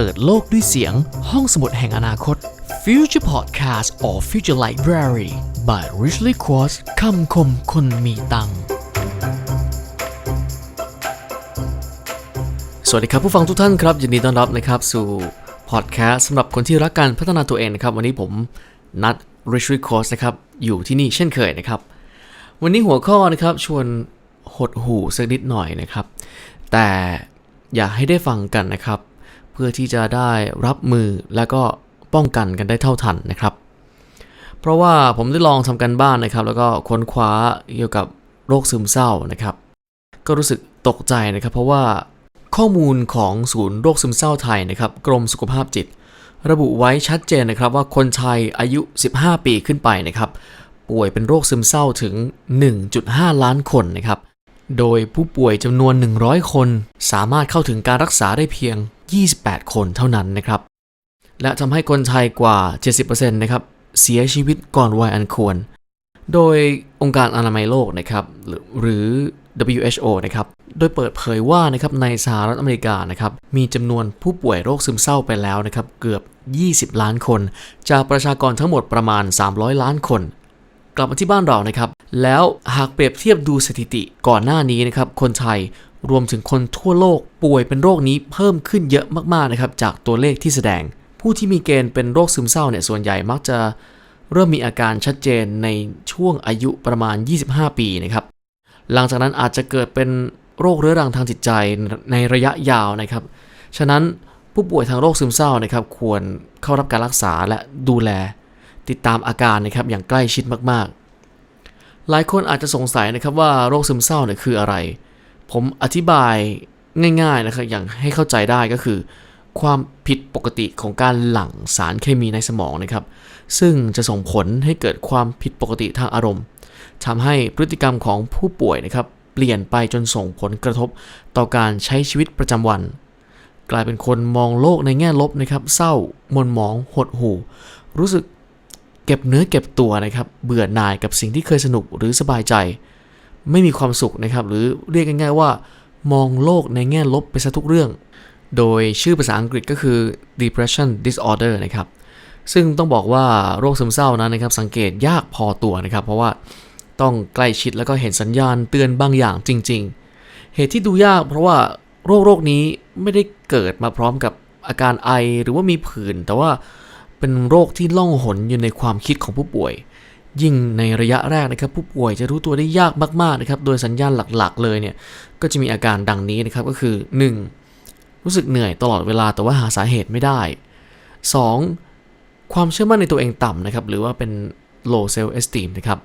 เปิดโลกด้วยเสียง ห้องสมุดแห่งอนาคต Future Podcast or Future Library by Richly Quartz คำคมคนมีตังค์สวัสดีครับผู้ฟังทุกท่านครับ ยินดีต้อนรับนะครับสู่พอดแคสต์สำหรับคนที่รักการพัฒนาตัวเองนะครับ วันนี้ผมนัด Richly Quartz นะครับ อยู่ที่นี่เช่นเคยนะครับ วันนี้หัวข้อนะครับชวนหดหูสักนิดหน่อยนะครับ แต่อยากให้ได้ฟังกันนะครับ เพื่อที่จะได้รับมือและก็ป้องกันกันได้เท่าทันนะครับ เพราะว่าผมได้ลองทำกันบ้านนะครับ แล้วก็ค้นคว้าเกี่ยวกับโรคซึมเศร้านะครับ ก็รู้สึกตกใจนะครับ เพราะว่าข้อมูลของศูนย์โรคซึมเศร้าไทยนะครับ กรมสุขภาพจิต ระบุไว้ชัดเจนนะครับว่าคนไทยอายุ 15 ปีขึ้นไปนะครับ ป่วยเป็นโรคซึมเศร้าถึง 1.5 ล้านคนนะครับ โดยผู้ป่วยจำนวน 100 คน สามารถเข้าถึงการรักษาได้เพียง 28 คนเท่านั้นนะครับ และทำให้คนไทยกว่า 70%นะครับ เสียชีวิตก่อนวัยอันควร โดยองค์การอนามัยโลกนะครับ หรือ WHO นะครับ โดยเปิดเผยว่านะครับในสหรัฐอเมริกานะครับ มีจำนวนผู้ป่วยโรคซึมเศร้าไปแล้วนะครับ เกือบ 20 ล้านคน จากประชากรทั้งหมดประมาณ 300 ล้านคน กลับมาที่บ้านเรานะครับ แล้วหากเปรียบเทียบดูสถิติก่อนหน้านี้นะครับ คนไทย รวมถึงคนทั่วโลกป่วยเป็นโรคนี้เพิ่มขึ้นเยอะมากๆนะครับจากตัวเลขที่แสดง ผู้ที่มีเกณฑ์เป็นโรคซึมเศร้าเนี่ยส่วนใหญ่มักจะเริ่มมีอาการชัดเจนในช่วงอายุประมาณ 25 ปีนะครับ หลังจากนั้นอาจจะเกิดเป็นโรคเรื้อรังทางจิตใจในระยะยาวนะครับ ฉะนั้นผู้ป่วยทางโรคซึมเศร้านะครับ ควรเข้ารับการรักษาและดูแล ติดตามอาการนะครับอย่างใกล้ชิดมากๆ หลายคนอาจจะสงสัยนะครับว่าโรคซึมเศร้าเนี่ยคืออะไร ผมอธิบายง่ายๆนะครับอย่างให้เข้าใจได้ก็คือ ความผิดปกติของการหลั่งสารเคมีในสมองนะครับ ซึ่งจะส่งผลให้เกิดความผิดปกติทางอารมณ์ทำให้พฤติกรรมของผู้ป่วยนะครับ เปลี่ยนไปจนส่งผลกระทบต่อการใช้ชีวิตประจำวัน กลายเป็นคนมองโลกในแง่ลบนะครับ เศร้าหมนหมองหดหู่ รู้สึกเก็บเนื้อเก็บตัวนะครับ เบื่อหน่ายกับสิ่งที่เคยสนุกหรือสบายใจ ไม่มีความสุขนะครับ หรือเรียกง่ายๆว่า มองโลกในแง่ลบไปซะทุกเรื่อง โดยชื่อภาษาอังกฤษก็คือ depression disorder นะครับ ซึ่งต้องบอกว่าโรคซึมเศร้านั้นนะครับ สังเกตยากพอตัวนะครับ เพราะว่าต้องใกล้ชิดแล้วก็เห็นสัญญาณเตือนบางอย่างจริง ๆ เหตุที่ดูยากเพราะว่าโรคโรคนี้ไม่ได้เกิดมาพร้อมกับอาการไอหรือว่ามีผื่นแต่ว่าเป็นโรคที่ล่องหนอยู่ในความคิดของผู้ป่วย ยิ่งในระยะแรกนะครับผู้ป่วยจะรู้ตัวได้ยากมากๆนะครับโดยสัญญาณหลักๆ เลยเนี่ยก็จะมีอาการดังนี้นะครับก็คือ 1. รู้สึกเหนื่อยตลอดเวลาแต่ว่าหาสาเหตุไม่ได้ 2. ความเชื่อมั่นในตัวเองต่ำนะครับหรือว่าเป็น low self esteem นะครับ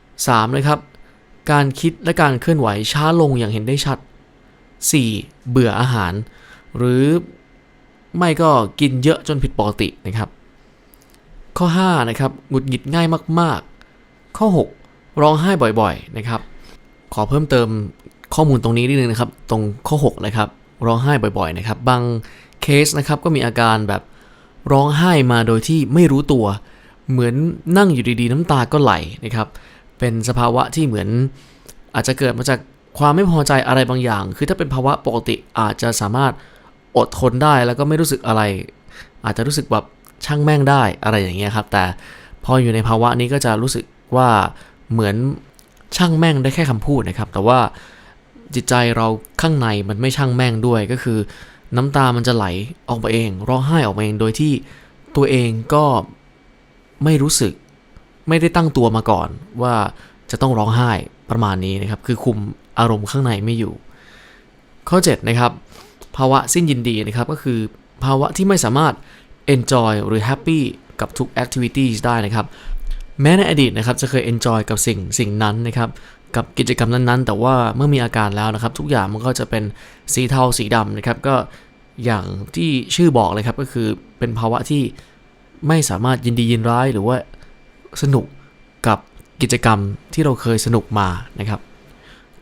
3. นะครับการคิดและการเคลื่อนไหวช้าลงอย่างเห็นได้ชัด 4. เบื่ออาหาร หรือไม่ก็กินเยอะจนผิดปกตินะครับ ข้อ5นะครับหงุดหงิดง่ายมาก ๆ ข้อ 6 ร้องไห้บ่อยๆนะครับ ขอเพิ่มเติมข้อมูลตรงนี้นิดนึงนะครับ ตรงข้อ6นะครับร้องไห้บ่อยๆนะครับ บางเคสนะครับก็มีอาการแบบร้องไห้มาโดยที่ไม่รู้ตัว เหมือนนั่งอยู่ดีๆ น้ำตาก็ไหลนะครับ เป็นสภาวะที่เหมือนอาจจะเกิดมาจากความไม่พอใจอะไรบางอย่าง คือถ้าเป็นภาวะปกติอาจจะสามารถอดทนได้แล้วก็ไม่รู้สึกอะไร อาจจะรู้สึกแบบ ช่างแม่งได้อะไรอย่างเงี้ยครับ แต่พออยู่ในภาวะนี้ก็จะรู้สึกว่าเหมือนช่างแม่งได้แค่คำพูดนะครับ แต่ว่าจิตใจเราข้างในมันไม่ช่างแม่งด้วยก็คือ น้ำตามันจะไหลออกมาเองร้องไห้ออกมาเองโดยที่ตัวเองก็ไม่รู้สึกไม่ได้ตั้งตัวมาก่อนว่าจะต้องร้องไห้ประมาณนี้นะครับ คือคุมอารมณ์ข้างในไม่อยู่ ข้อ 7 นะครับ ภาวะสิ้นยินดีนะครับก็คือภาวะที่ไม่สามารถ enjoy หรือ happy กับทุก activities ได้นะครับ แม้ในอดีตนะครับจะเคย enjoy กับสิ่งสิ่งนั้นนะครับกับกิจกรรมนั้นๆ แต่ว่าเมื่อมีอาการแล้วนะครับ ทุกอย่างมันก็จะเป็นสีเทาสีดำนะครับ ก็อย่างที่ชื่อบอกเลยครับก็คือเป็นภาวะที่ไม่สามารถยินดียินร้ายหรือว่าสนุกกับกิจกรรมที่เราเคยสนุกมานะครับ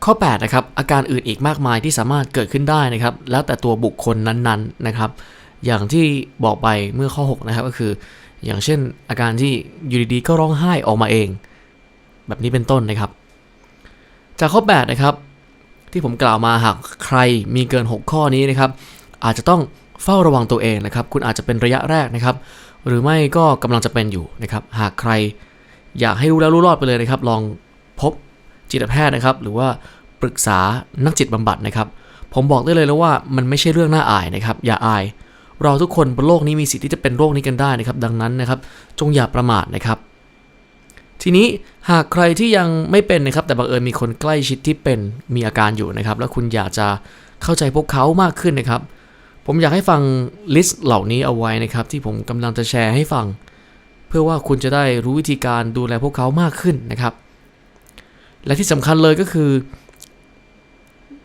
ข้อ8นะครับอาการอื่นอีกมากมายที่สามารถเกิดขึ้นได้นะครับ แล้วแต่ตัวบุคคลนั้นๆนะครับ อย่างที่บอกไปเมื่อข้อ 6 นะครับก็คือ อย่างเช่นอาการที่อยู่ดีๆก็ร้องไห้ออกมาเอง แบบนี้เป็นต้นนะครับ จากข้อ 8 นะครับ ที่ผมกล่าวมาหากใครมีเกิน 6 ข้อนี้นะครับ อาจจะต้องเฝ้าระวังตัวเองนะครับ คุณอาจจะเป็นระยะแรกนะครับ หรือไม่ก็กำลังจะเป็นอยู่นะครับ หากใครอยากให้รู้แล้วรู้รอดไปเลยนะครับ ลองพบจิตแพทย์นะครับ หรือว่าปรึกษานักจิตบำบัดนะครับ ผมบอกได้เลยแล้วว่ามันไม่ใช่เรื่องน่าอายนะครับ อย่าอาย เราทุกคนบนโลกนี้มีสิทธิ์ที่จะเป็นโรคนี้กันได้นะครับ ดังนั้นนะครับ จงอย่าประมาทนะครับ ทีนี้หากใครที่ยังไม่เป็นนะครับ แต่บังเอิญมีคนใกล้ชิดที่เป็นมีอาการอยู่นะครับ แล้วคุณอยากจะเข้าใจพวกเขามากขึ้นนะครับ ผมอยากให้ฟังลิสต์เหล่านี้เอาไว้นะครับ ที่ผมกำลังจะแชร์ให้ฟัง เพื่อว่าคุณจะได้รู้วิธีการดูแลพวกเขามากขึ้นนะครับ และที่สำคัญเลยก็คือ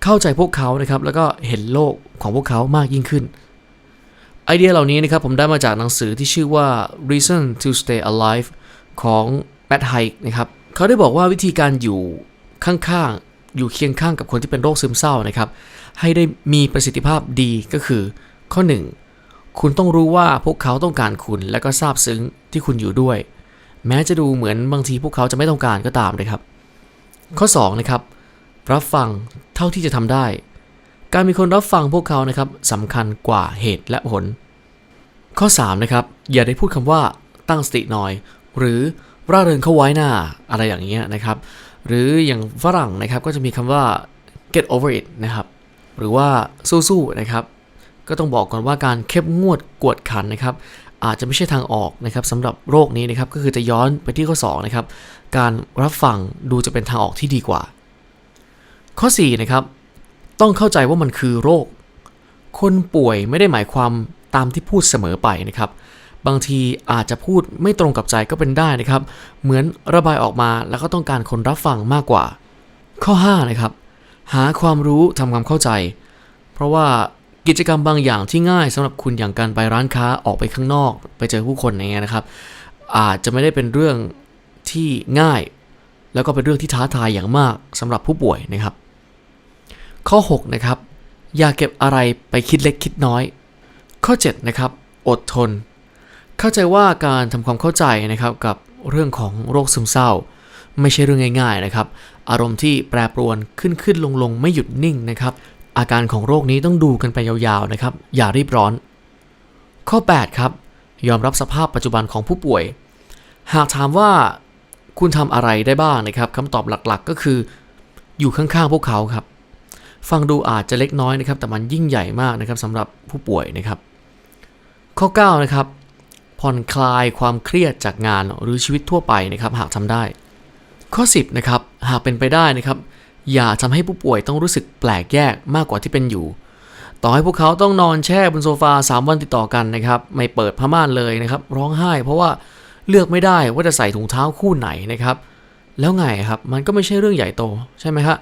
เข้าใจพวกเขานะครับ แล้วก็เห็นโลกของพวกเขามากยิ่งขึ้น ไอเดียเหล่านี้นะครับผมได้มาจากหนังสือที่ชื่อว่า Reason to Stay Alive ของแมทไฮนะครับเขาได้บอกว่าวิธีการอยู่ข้างๆ อยู่เคียงข้างกับคนที่เป็นโรคซึมเศร้านะครับ ให้ได้มีประสิทธิภาพดีก็คือ ข้อ 1 คุณต้องรู้ว่าพวกเขาต้องการคุณและก็ซาบซึ้งที่คุณอยู่ด้วย แม้จะดูเหมือนบางทีพวกเขาจะไม่ต้องการก็ตามนะครับ ข้อ2นะครับรับฟังเท่าที่จะทำได้ การมีคนรับฟังพวกเขานะครับสำคัญกว่าเหตุและผล ข้อ3นะครับอย่าได้พูดคำว่าตั้งสติหน่อย หรือร่าเริงเข้าไว้หน้าอะไรอย่างเงี้ยนะครับ หรืออย่างฝรั่งนะครับก็จะมีคำว่า get over it นะครับหรือว่าสู้ๆนะครับก็ต้องบอกก่อนว่าการเข้มงวดกวดขันนะครับอาจจะไม่ใช่ทางออกนะครับสำหรับโรคนี้นะครับก็คือจะย้อนไปที่ข้อ2นะครับการรับฟังดูจะเป็นทางออกที่ดีกว่า ข้อ4นะครับ ต้องเข้าใจว่ามันคือโรค คนป่วยไม่ได้หมายความตามที่พูดเสมอไปนะครับ บางทีอาจจะพูดไม่ตรงกับใจก็เป็นได้นะครับ เหมือนระบายออกมาแล้วก็ต้องการคนรับฟังมากกว่า ข้อ5นะครับ หาความรู้ทำความเข้าใจ เพราะว่ากิจกรรมบางอย่างที่ง่ายสำหรับคุณอย่างการไปร้านค้าออกไปข้างนอก ไปเจอผู้คนอย่างเงี้ยนะครับ อาจจะไม่ได้เป็นเรื่องที่ง่าย แล้วก็เป็นเรื่องที่ท้าทายอย่างมากสำหรับผู้ป่วยนะครับ ข้อ 6 นะครับ อย่าเก็บอะไรไปคิดเล็กคิดน้อย ข้อ 7 นะครับ อดทน เข้าใจว่าการทำความเข้าใจนะครับกับเรื่องของโรคซึมเศร้า ไม่ใช่เรื่องง่ายๆนะครับ อารมณ์ที่แปรปรวนขึ้นขึ้นลงลงไม่หยุดนิ่งนะครับ อาการของโรคนี้ต้องดูกันไปยาวๆนะครับ อย่ารีบร้อน ข้อ 8 ครับ ยอมรับสภาพปัจจุบันของผู้ป่วย หากถามว่าคุณทำอะไรได้บ้างนะครับคำตอบหลักๆ ก็คือ อยู่ข้างๆพวกเขาครับ ฟังดูอาจจะเล็กน้อยนะครับ แต่มันยิ่งใหญ่มากนะครับสำหรับผู้ป่วยนะครับ ข้อ 9 นะครับ ผ่อนคลายความเครียดจากงานหรือชีวิตทั่วไปนะครับ หากทำได้ ข้อ 10 นะครับ หากเป็นไปได้นะครับ อย่าทำให้ผู้ป่วยต้องรู้สึกแปลกแยกมากกว่าที่เป็นอยู่ ต่อให้พวกเขาต้องนอนแช่บนโซฟา 3 วันติดต่อกันนะครับ ไม่เปิดผ้าม่านเลยนะครับ ร้องไห้ เพราะว่าเลือกไม่ได้ว่าจะใส่ถุงเท้าคู่ไหนนะครับ แล้วไงครับ มันก็ไม่ใช่เรื่องใหญ่โตใช่ไหมครับ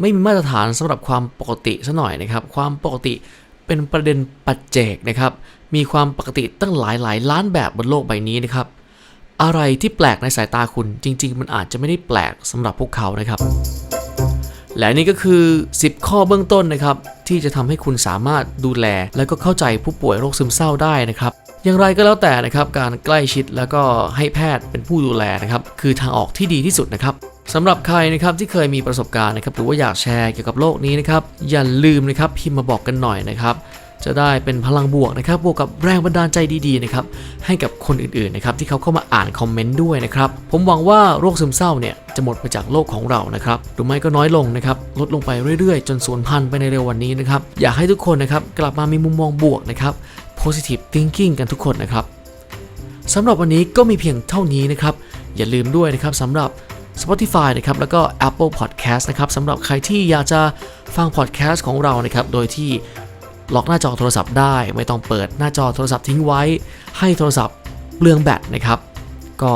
ไม่มีมาตรฐานสำหรับความปกติซะหน่อยนะครับ ความปกติเป็นประเด็นปัจเจกนะครับ มีความปกติตั้งหลายหลายล้านแบบบนโลกใบนี้นะครับ อะไรที่แปลกในสายตาคุณจริง ๆ มันอาจจะไม่ได้แปลกสำหรับพวกเขานะครับ และนี่ก็คือ 10 ข้อเบื้องต้นนะครับ ที่จะทำให้คุณสามารถดูแล และก็เข้าใจผู้ป่วยโรคซึมเศร้าได้นะครับอย่างไรก็แล้วแต่นะครับ การใกล้ชิดแล้วก็ให้แพทย์เป็นผู้ดูแลนะครับ คือทางออกที่ดีที่สุดนะครับ สำหรับใครนะครับที่เคยมีประสบการณ์นะครับหรือว่าอยากแชร์เกี่ยวกับโรคนี้นะครับอย่าลืมนะครับพิมพ์มาบอกกันหน่อยนะครับจะได้เป็นพลังบวกนะครับบวกกับแรงบันดาลใจดีๆนะครับให้กับคนอื่นๆนะครับที่เขาเข้ามาอ่านคอมเมนต์ด้วยนะครับผมหวังว่าโรคซึมเศร้าเนี่ยจะหมดไปจากโลกของเรานะครับหรือไม่ก็น้อยลงนะครับลดลงไปเรื่อยๆ จนสูญพันธุ์ไปในเร็ววันนี้นะครับอยากให้ทุกคนนะครับกลับมามีมุมมองบวกนะครับ positive thinking กันทุกคนนะครับสำหรับวันนี้ก็มีเพียงเท่านี้นะครับอย่าลืมด้วยนะครับสำหรับ Spotify นะครับแล้วก็ Apple Podcast นะครับสำหรับใครที่อยากจะฟัง podcast ของเรานะครับโดยที่ล็อกหน้าจอโทรศัพท์ได้ ไม่ต้องเปิดหน้าจอโทรศัพท์ทิ้งไว้ ให้โทรศัพท์เปลืองแบตนะครับ ก็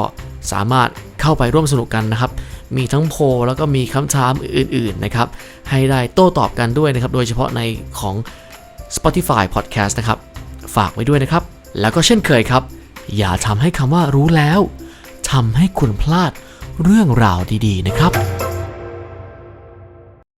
สามารถเข้าไปร่วมสนุกกันนะครับ มีทั้งโพลแล้วก็มีคำถามอื่นๆนะครับ ให้ได้โต้ตอบกันด้วยนะครับ โดยเฉพาะในของ Spotify Podcast นะครับ ฝากไว้ด้วยนะครับ แล้วก็เช่นเคยครับ อย่าทำให้คำว่ารู้แล้วทำให้คุณพลาด เรื่องราวดีๆนะครับ